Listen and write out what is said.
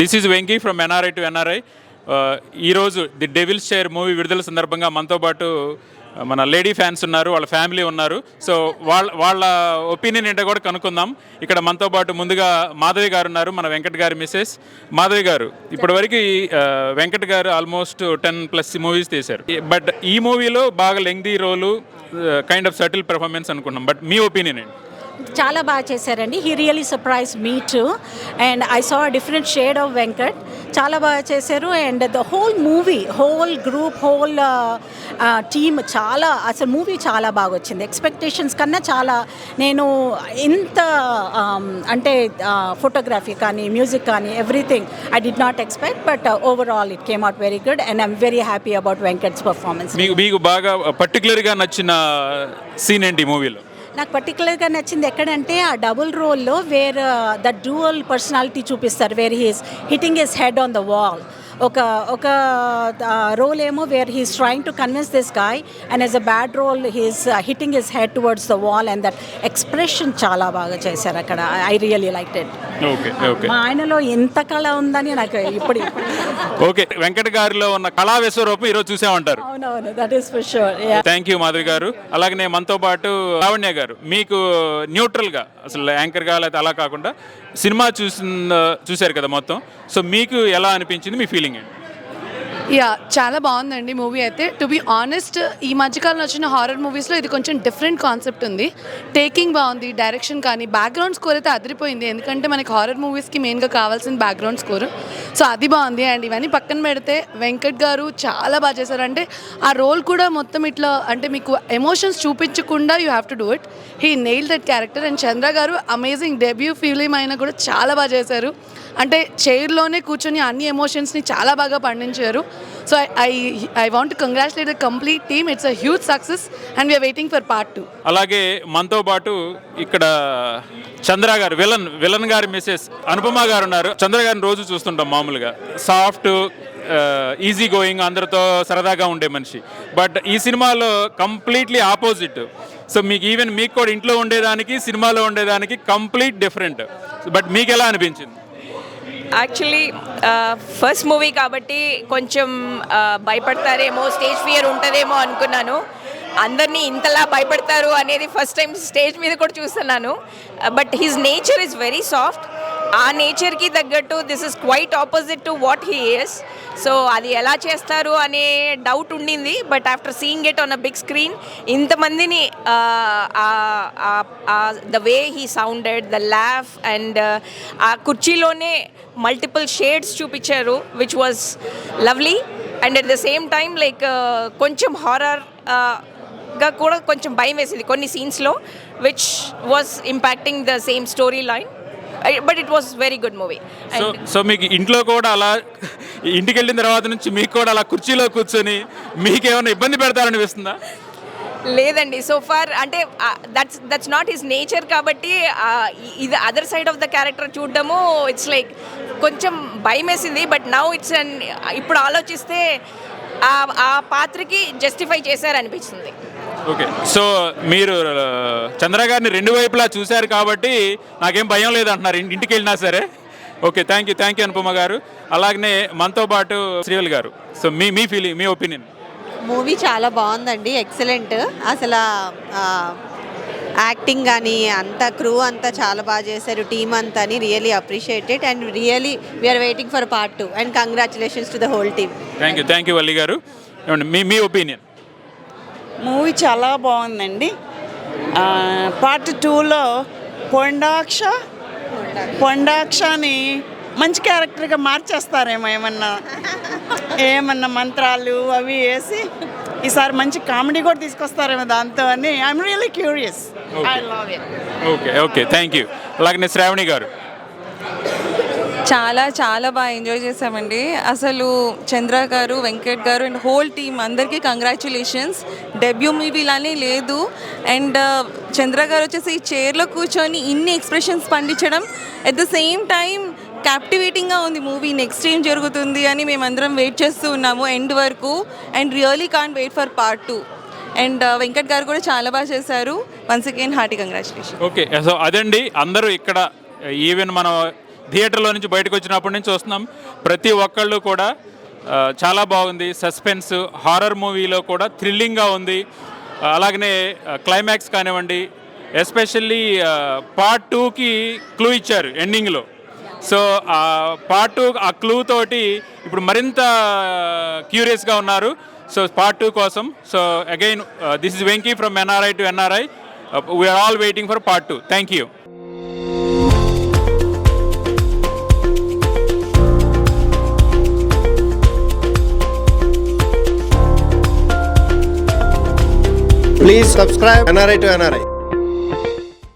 This is Venky from NRI to NRI ఈరోజు the devil's chair movie విడుదల సందర్భంగా మనతో పాటు uh, మన లేడీ ఫ్యాన్స్ ఉన్నారు వాళ్ళ ఫ్యామిలీ ఉన్నారు సో వాళ్ళ వాళ్ళ ఒపీనియన్ ఏంటో కూడా కనుక్కుందాం ఇక్కడ మనతో పాటు ముందుగా మాధవి గారు ఉన్నారు మన వెంకట్ గారి మిస్సెస్ మాధవి గారు ఇప్పటివరకు uh, Venkat garu almost ten plus movies తీశారు బట్ ఈ మూవీలో బాగా lengthy role kind of subtle performance అనుకున్నాం బట్ మీ ఒపీనియన్ ఏంటి చాలా బాగా చేశారండి he really surprise me too and I saw different shade of Venkat చాలా బాగా చేశారు and the whole movie whole group whole team చాలా అసలు మూవీ చాలా బాగా వచ్చింది ఎక్స్పెక్టేషన్స్ కన్నా చాలా నేను ఇంత um, అంటే ఫోటోగ్రఫీ uh, కానీ మ్యూజిక్ కానీ everything I did not expect but overall it came out very good and I'm very happy about Venkat's performance మీకు బాగా పర్టికులర్గా నచ్చిన సీన్ ఏంటి మూవీలో నాకు పర్టికులర్గా నచ్చింది ఎక్కడంటే ఆ డబుల్ రోల్లో వేర్ ద డ్యూవల్ పర్సనాలిటీ చూపిస్తారు where he's hitting his head on the wall ఒక ఒక రోల్ ఏమో where he's trying to convince this guy and as a bad role he's hitting his head towards the wall and that expression చాలా బాగా చేశారు అక్కడ I really like it మా ఆయనలో ఎంత కళ ఉందని నాకు ఇప్పుడు ఓకే వెంకట గారిలో ఉన్న కళా విశ్వరూపం ఈరోజు చూసామంటారు అవునవును థ్యాంక్ యూ మాధవి గారు అలాగనే మనతో పాటు లావణ్య గారు మీకు న్యూట్రల్ గా అసలు యాంకర్గా లేకపోతే అలా కాకుండా సినిమా చూసిన చూశారు కదా మొత్తం సో మీకు ఎలా అనిపించింది మీ ఫీలింగ్ ఏంటి యా చాలా బాగుందండి మూవీ అయితే టు బి ఆనెస్ట్ ఈ మధ్యకాలం వచ్చిన హారర్ మూవీస్లో ఇది కొంచెం డిఫరెంట్ కాన్సెప్ట్ ఉంది టేకింగ్ బాగుంది డైరెక్షన్ కానీ బ్యాక్గ్రౌండ్ స్కోర్ అయితే అదిరిపోయింది ఎందుకంటే మనకి హారర్ మూవీస్కి మెయిన్గా కావాల్సిన బ్యాక్గ్రౌండ్ స్కోర్ సో అది బాగుంది అండ్ ఇవన్నీ పక్కన పెడితే వెంకట్ గారు చాలా బాగా చేశారు అంటే ఆ రోల్ కూడా మొత్తం ఇట్లా అంటే మీకు ఎమోషన్స్ చూపించకుండా you have to do it he nail that character and Chandra garu amazing debut film అయినా కూడా చాలా బాగా చేశారు అంటే చైర్లోనే కూర్చొని అన్ని ఎమోషన్స్ని చాలా బాగా పండించారు so I I want congratulate the complete team it's a huge success and we're waiting for part two అలాగే మనతో పాటు ఇక్కడ చంద్ర గారు విలన్ విలన్ గారి మెసేజ్ అనుపమ గారు ఉన్నారు చంద్ర గారిని రోజు చూస్తుంటాం మామూలుగా సాఫ్ట్ ఈజీ గోయింగ్ అందరితో సరదాగా ఉండే మనిషి బట్ ఈ సినిమాలో కంప్లీట్లీ ఆపోజిట్ సో మీకు ఈవెన్ మీకు కూడా ఇంట్లో ఉండేదానికి సినిమాలో ఉండేదానికి కంప్లీట్ డిఫరెంట్ బట్ మీకు ఎలా అనిపించింది యాక్చువల్లీ ఫస్ట్ మూవీ కాబట్టి కొంచెం uh, భయపడతారేమో స్టేజ్ ఫియర్ ఉంటుందేమో అనుకున్నాను అందరినీ ఇంతలా భయపడతారు అనేది ఫస్ట్ టైం స్టేజ్ మీద కూడా చూస్తున్నాను but his nature is very soft ఆ నేచర్కి తగ్గట్టు this is quite opposite to what he is so అది ఎలా చేస్తారు అనే డౌట్ ఉండింది but after seeing it on a big screen ఇంతమందిని the way he sounded the laugh and ఆ కుర్చీలోనే మల్టిపుల్ షేడ్స్ చూపించారు which was lovely and at the same time like కొంచెం గా కూడా కొంచెం భయం వేసింది కొన్ని సీన్స్లో which was impacting the same story line but it was very good movie so so మీకు ఇంట్లో కూడా అలా ఇంటికి వెళ్ళిన తర్వాత నుంచి మీకు కూడా అలా కుర్చీలో కూర్చొని మీకు ఏమైనా ఇబ్బంది పెడతారనిపిస్తుందా లేదండి సో ఫార్ అంటే that's that's not his nature కాబట్టి uh, ఇది other side of the character చూడడము ఇట్స్ లైక్ కొంచెం భయం వేసింది బట్ నౌ ఇట్స్ అండ్ ఇప్పుడు ఆలోచిస్తే ఆ పాత్రకి జస్టిఫై చేశారనిపిస్తుంది ఓకే సో మీరు uh, చంద్ర గారిని రెండు వైపులా చూశారు కాబట్టి నాకేం భయం లేదంటున్నారు ఇంటికి వెళ్ళినా సరే okay thank you thank you Anupama garu అలాగనే మనతో పాటు శ్రీవల్ గారు సో మీ మీ ఫీలింగ్ మీ ఒపీనియన్ మూవీ చాలా బాగుందండి ఎక్సలెంట్ అసలు యాక్టింగ్ కానీ అంతా క్రూ అంతా చాలా బాగా చేశారు టీమ్ అంతా అని really appreciated and really we're waiting for part two and congratulations to the whole team thank you thank you Valli garu me me opinion movie చాలా బాగుందండి పార్ట్ టూలో పొండాక్ష పొండాక్షని మంచి క్యారెక్టర్గా మార్చేస్తారేమో ఏమన్నా ఏమన్నా మంత్రాలు అవి వేసి ఈసారి మంచి కామెడీ కూడా తీసుకొస్తారేమో దాంతో అని I'm really curious I love okay okay thank you అలాగే శ్రావణి గారు చాలా చాలా బాగా ఎంజాయ్ చేసామండి అసలు Chandra garu Venkat garu and whole team అందరికీ కంగ్రాచులేషన్స్ డెబ్యూ మూవీ ఇలానే లేదు అండ్ uh, చంద్ర గారు వచ్చేసి ఈ చైర్లో కూర్చొని ఇన్ని ఎక్స్ప్రెషన్స్ పండించడం అట్ ద సేమ్ టైం క్యాప్టివేటింగ్గా ఉంది మూవీ నెక్స్ట్ ఏం జరుగుతుంది అని మేమందరం వెయిట్ చేస్తూ ఉన్నాము ఎండ్ వరకు and really can't wait for part two and Venkat garu కూడా చాలా బాగా చేశారు once again hearty congratulation okay so అదండి అందరూ ఇక్కడ ఈవెన్ uh, మనం థియేటర్లో నుంచి బయటకు వచ్చినప్పటి నుంచి చూస్తున్నాం ప్రతి ఒక్కళ్ళు కూడా చాలా బాగుంది సస్పెన్స్ హారర్ మూవీలో కూడా థ్రిల్లింగ్గా ఉంది అలాగనే క్లైమాక్స్ కానివ్వండి ఎస్పెషల్లీ పార్ట్ టూకి క్లూ ఇచ్చారు ఎండింగ్లో సో ఆ పార్ట్ టూ ఆ క్లూ తోటి ఇప్పుడు మరింత క్యూరియస్గా ఉన్నారు సో పార్ట్ టూ కోసం so again this is Venky from NRI to NRI we're all waiting for part two thank you Subscribe NRI to NRI.